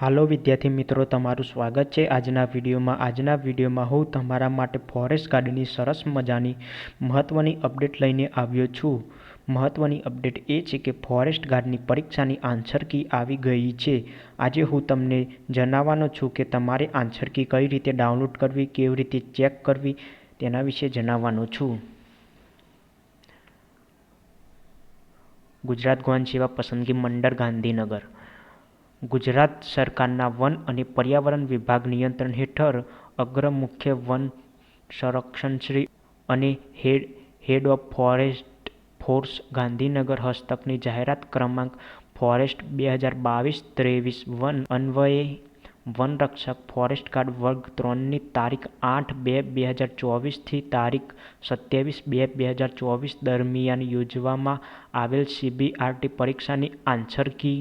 હાલો વિદ્યાર્થી મિત્રો, તમારું સ્વાગત છે આજના વિડીયોમાં. આજના વિડીયોમાં હું તમારા માટે ફોરેસ્ટ ગાર્ડની સરસ મજાની મહત્ત્વની અપડેટ લઈને આવ્યો છું. મહત્ત્વની અપડેટ એ છે કે ફોરેસ્ટ ગાર્ડની પરીક્ષાની આન્સર કી આવી ગઈ છે. આજે હું તમને જણાવવાનો છું કે તમારે આન્સર કી કઈ રીતે ડાઉનલોડ કરવી, કેવી રીતે ચેક કરવી, તેના વિશે જણાવવાનો છું. ગુજરાત ગૌણ સેવા પસંદગી મંડળ ગાંધીનગર. ગુજરાત સરકારના વન અને પર્યાવરણ વિભાગ નિયંત્રણ હેઠળ અગ્ર મુખ્ય વન સંરક્ષકશ્રી અને head head of forest force Gandhinagar હસ્તકની જાહેરાત ક્રમાંક ફોરેસ્ટ બે હજાર બાવીસ ત્રેવીસ વન અન્વયે વનરક્ષક ફોરેસ્ટ ગાર્ડ વર્ગ ત્રણની તારીખ આઠ બે બે હજાર ચોવીસથી તારીખ સત્યાવીસ બે બે હજાર ચોવીસ દરમિયાન યોજવામાં આવેલ સીબીઆરટી પરીક્ષાની આન્સર કી.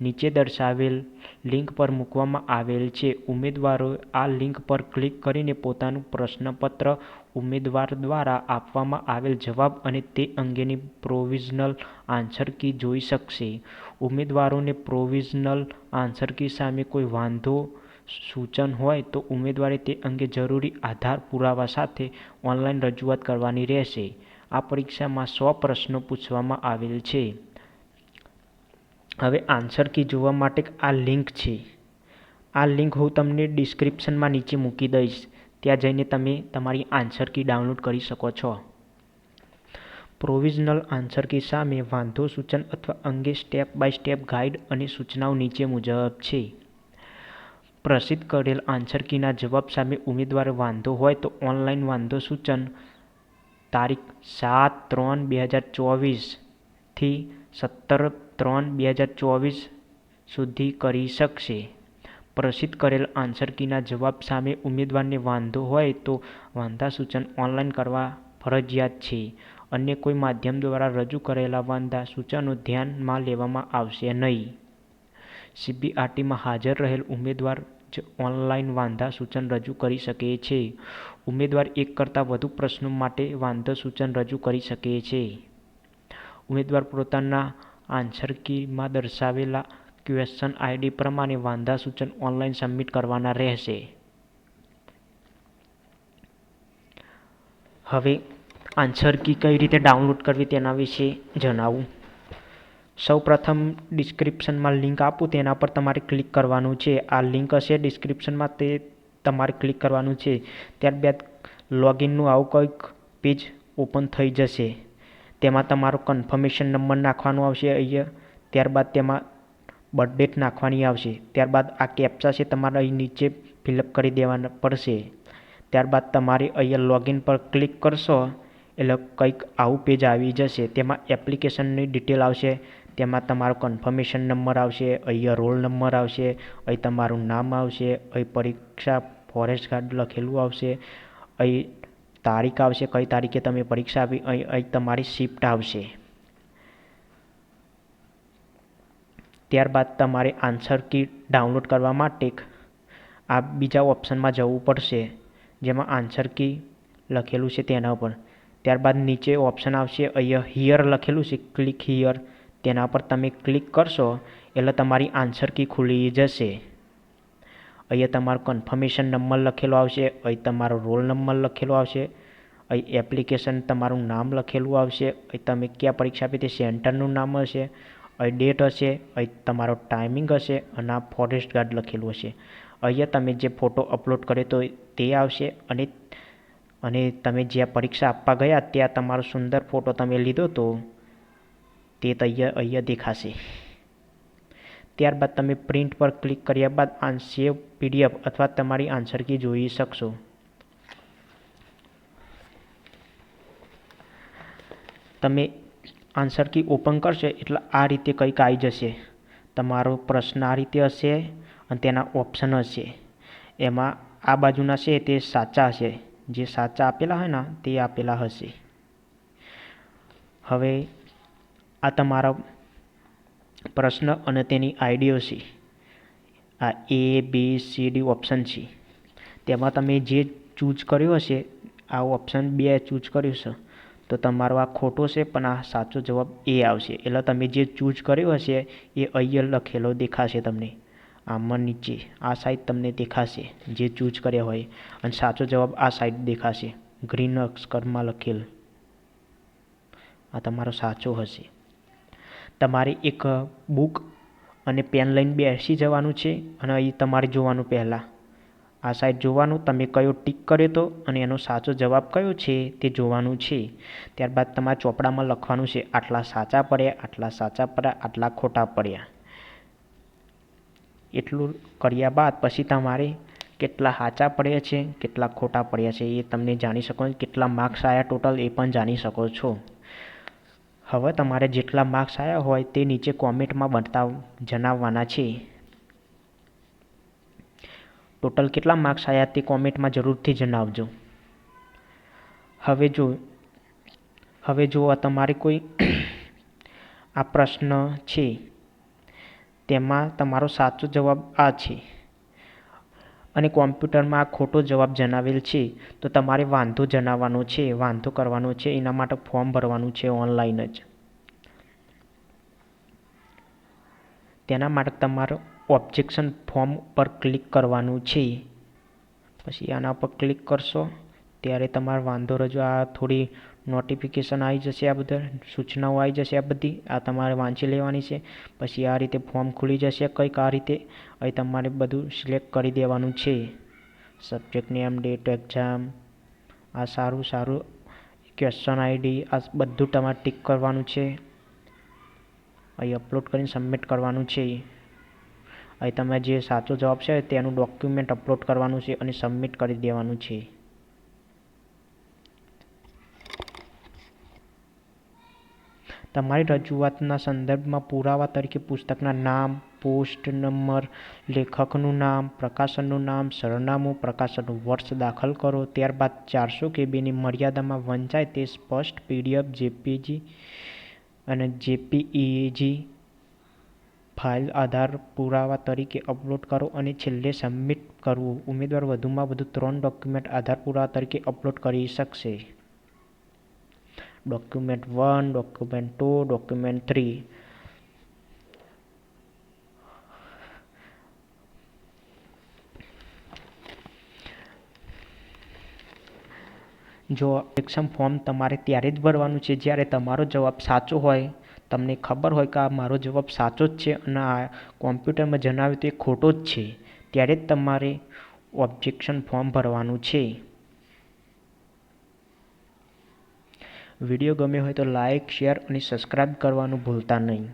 નીચે દર્શાવેલ લિંક પર મૂકવામાં આવેલ છે. ઉમેદવારોએ આ લિંક પર ક્લિક કરીને પોતાનું પ્રશ્નપત્ર ઉમેદવાર દ્વારા આપવામાં આવેલ જવાબ અને તે અંગેની પ્રોવિઝનલ આન્સર કી જોઈ શકશે. ઉમેદવારોને પ્રોવિઝનલ આન્સર કી સામે કોઈ વાંધો, સૂચન હોય તો ઉમેદવારે તે અંગે જરૂરી આધાર પુરાવા સાથે ઓનલાઈન રજૂઆત કરવાની રહેશે. આ પરીક્ષામાં સો પ્રશ્નો પૂછવામાં આવેલ છે. હવે આન્સર કી જોવા માટે આ લિંક છે. આ લિંક હું તમને ડિસ્ક્રિપ્શનમાં નીચે મૂકી દઈશ. ત્યાં જઈને તમે તમારી આન્સર કી ડાઉનલોડ કરી શકો છો. પ્રોવિઝનલ આન્સર કી સામે વાંધો સૂચન અથવા અંગે સ્ટેપ બાય સ્ટેપ ગાઈડ અને સૂચનાઓ નીચે મુજબ છે. પ્રસિદ્ધ કરેલ આન્સર કીના જવાબ સામે ઉમેદવારે વાંધો હોય તો ઓનલાઈન વાંધો સૂચન તારીખ સાત ત્રણ બે હજાર ચોવીસથી સત્તર ત્રણ બે હજાર ચોવીસ સુધી કરી શકશે. પ્રસિદ્ધ કરેલ આન્સર કીના જવાબ સામે ઉમેદવારને વાંધો હોય તો વાંધા સૂચન ઓનલાઈન કરવા ફરજિયાત છે. અન્ય કોઈ માધ્યમ દ્વારા રજૂ કરેલા વાંધા સૂચનો ધ્યાનમાં લેવામાં આવશે નહીં. સીબીઆરટીમાં હાજર રહેલ ઉમેદવાર જ ઓનલાઈન વાંધા સૂચન રજૂ કરી શકે છે. ઉમેદવાર એક કરતાં વધુ પ્રશ્નો માટે વાંધા સૂચન રજૂ કરી શકે છે. ઉમેદવાર પોતાના આન્સર કીમાં દર્શાવેલા ક્વેશ્ચન આઈડી પ્રમાણે વાંધા સૂચન ઓનલાઈન સબમિટ કરવાના રહેશે. હવે આન્સર કી કઈ રીતે ડાઉનલોડ કરવી તેના વિશે જણાવું. સૌ પ્રથમ ડિસ્ક્રિપ્શનમાં લિંક આપું, તેના પર તમારે ક્લિક કરવાનું છે. આ લિંક હશે ડિસ્ક્રિપ્શનમાં તે તમારે ક્લિક કરવાનું છે. ત્યારબાદ લોગિનનું આવું કંઈક પેજ ઓપન થઈ જશે. તેમાં તમારો કન્ફર્મેશન નંબર નાખવાનો આવશે અહીંયા. ત્યારબાદ તેમાં બર્થ ડેટ નાખવાની આવશે. ત્યારબાદ આ કેપ્ચા છે તમારે અહીં નીચે ફિલઅપ કરી દેવાના પડશે. ત્યારબાદ તમારે અહીંયા લોગિન પર ક્લિક કરશો, એટલે કંઈક આવું પેજ આવી જશે. તેમાં એપ્લિકેશનની ડિટેલ આવશે, તેમાં તમારો કન્ફર્મેશન નંબર આવશે, અહીંયા રોલ નંબર આવશે, અહીં તમારું નામ આવશે, અહીં પરીક્ષા ફોરેસ્ટ ગાર્ડ લખેલું આવશે, અહીં તારીખ આવશે, કઈ તારીખે તમે પરીક્ષા આપી, અહીં તમારી શિફ્ટ આવશે. ત્યારબાદ તમારે આન્સર કી ડાઉનલોડ કરવા માટે આ બીજા ઓપ્શનમાં જવું પડશે, જેમાં આન્સર કી લખેલું છે તેના પર ત્યારબાદ નીચે ઓપ્શન આવશે, અહીંયા હિયર લખેલું છે ક્લિક હિયર તેના પર તમે ક્લિક કરશો, એટલે તમારી આન્સર કી ખુલી જશે. અહીંયા તમારો કન્ફર્મેશન નંબર લખેલો આવશે અહીં તમારો રોલ નંબર લખેલો આવશે અહીં એપ્લિકેશન તમારું નામ લખેલું આવશે અહીં તમે કયા પરીક્ષા આપી તે સેન્ટરનું નામ હશે અહીં ડેટ હશે અહીં તમારો ટાઈમિંગ હશે અને આ ફોરેસ્ટ ગાર્ડ લખેલું હશે. અહીંયા તમે જે ફોટો અપલોડ કર્યો તો તે આવશે અને અને તમે જ્યાં પરીક્ષા આપવા ગયા, ત્યાં તમારો સુંદર ફોટો તમે લીધો તો તે અહીંયા અહીંયા દેખાશે. ત્યારબાદ તમે પ્રિન્ટ પર ક્લિક કર્યા બાદ આ સેવ પીડીએફ અથવા તમારી આન્સર કી જોઈ શકશો. તમે આન્સર કી ઓપન કરશો એટલે આ રીતે કંઈક આવી જશે. તમારો પ્રશ્ન આ રીતે હશે અને તેના ઓપ્શન હશે. એમાં આ બાજુના છે તે સાચા હશે. જે સાચા આપેલા હોય ને તે આપેલા હશે. હવે આ તમારો પ્રશ્ન અને તેની આઈડીઓ છે. આ A B C D option છે. તેમાં તમે જે ચૂઝ કર્યો હશે, આ ઓપ્શન બે ચૂઝ કર્યું છે. તો તમારો આ ખોટો છે, પણ આ સાચો જવાબ એ આવશે. એટલે તમે જે ચૂઝ કર્યો હશે, એ અહીંયા લખેલો દેખાશે તમને. આમાં નીચે, આ સાઈડ તમને દેખાશે, જે ચૂઝ કર્યા હોય. અને સાચો જવાબ આ સાઈડ દેખાશે. ગ્રીન અક્ષરમાં લખેલ. આ તમારો સાચો હશે. તમારે એક બુક અને પેન લઈને બેસી જવાનું છે અને અહીં તમારે જોવાનું પહેલાં. આ સાઈડ જોવાનું, તમે કયો ટીક કર્યો તો અને એનો સાચો જવાબ કયો છે તે જોવાનું છે. ત્યારબાદ તમારા ચોપડામાં લખવાનું છે, આટલા સાચા પડ્યા, આટલા સાચા પડ્યા, આટલા ખોટા પડ્યા. એટલું કર્યા બાદ પછી તમારે કેટલા સાચા પડ્યા છે, કેટલા ખોટા પડ્યા છે એ તમને જાણી શકો કેટલા માર્ક્સ આવ્યા ટોટલ એ પણ જાણી શકો છો. હવે તમારે જેટલા માર્ક્સ આવ્યા હોય તે નીચે કોમેન્ટમાં બતાવ જણાવવાના છે. ટોટલ કેટલા માર્ક્સ આવ્યા તે કોમેન્ટમાં જરૂરથી જણાવજો. હવે જો હવે જો આ તમારે કોઈ આ પ્રશ્ન છે, તેમાં તમારો સાચો જવાબ આ છે. અને કોમ્પ્યુટરમાં આ ખોટો જવાબ જણાવેલ છે, તો તમારે વાંધો જણાવવાનો છે, વાંધો કરવાનો છે, એના માટે ફોર્મ ભરવાનું છે ઓનલાઈન જ. તેના માટે તમારે ઓબ્જેક્શન ફોર્મ પર ક્લિક કરવાનું છે. પછી આના પર ક્લિક કરશો. ત્યારે તમારે વાંધો રજો. આ થોડી નોટિફિકેશન આવી જશે આ બધા, સૂચનાઓ આવી જશે આ બધી. આ તમારે વાંચી લેવાની છે. પછી આ રીતે ફોર્મ ખુલી જશે કંઈક આ રીતે. અહીં તમારે બધું સિલેક્ટ કરી દેવાનું છે. સબ્જેક્ટ નેમ ડેટ એક્ઝામ આ સારું સારું ક્વેશ્ચન આઈડી આ બધું તમારે ટીક કરવાનું છે. અહીં અપલોડ કરીને સબમિટ કરવાનું છે. અહીં તમે જે સાચો જવાબ છે તેનું ડોક્યુમેન્ટ અપલોડ કરવાનું છે અને સબમિટ કરી દેવાનું છે. તમારી રજૂઆતના સંદર્ભમાં પુરાવા તરીકે પુસ્તકના નામ, પોસ્ટ નંબર, લેખકનું નામ, પ્રકાશનનું નામ, સરનામું, પ્રકાશનનું વર્ષ દાખલ કરો. ત્યારબાદ ચારસો કેબીની મર્યાદામાં વંચાય તે સ્પષ્ટ પીડીએફ જેપીજી અને જેપીઈજી ફાઇલ આધાર પુરાવા તરીકે અપલોડ કરો અને છેલ્લે સબમિટ કરવું. ઉમેદવાર વધુમાં વધુ ત્રણ ડોક્યુમેન્ટ આધાર પુરાવા તરીકે અપલોડ કરી શકશે. Document one document two document three જો એક્ઝામ ફોર્મ તમારે ત્યારે જ ભરવાનું છે, જ્યારે તમારો જવાબ સાચો હોય, તમને ખબર હોય કે આ મારો જવાબ સાચો જ છે અને આ કોમ્પ્યુટરમાં જણાવ્યું તો એ ખોટો જ છે, ત્યારે જ તમારે ઓબ્જેક્શન ફોર્મ ભરવાનું છે. વીડિયો ગમ્યો હોય તો લાઇક શેર અને સબસ્ક્રાઈબ કરવાનું ભૂલતા નહીં.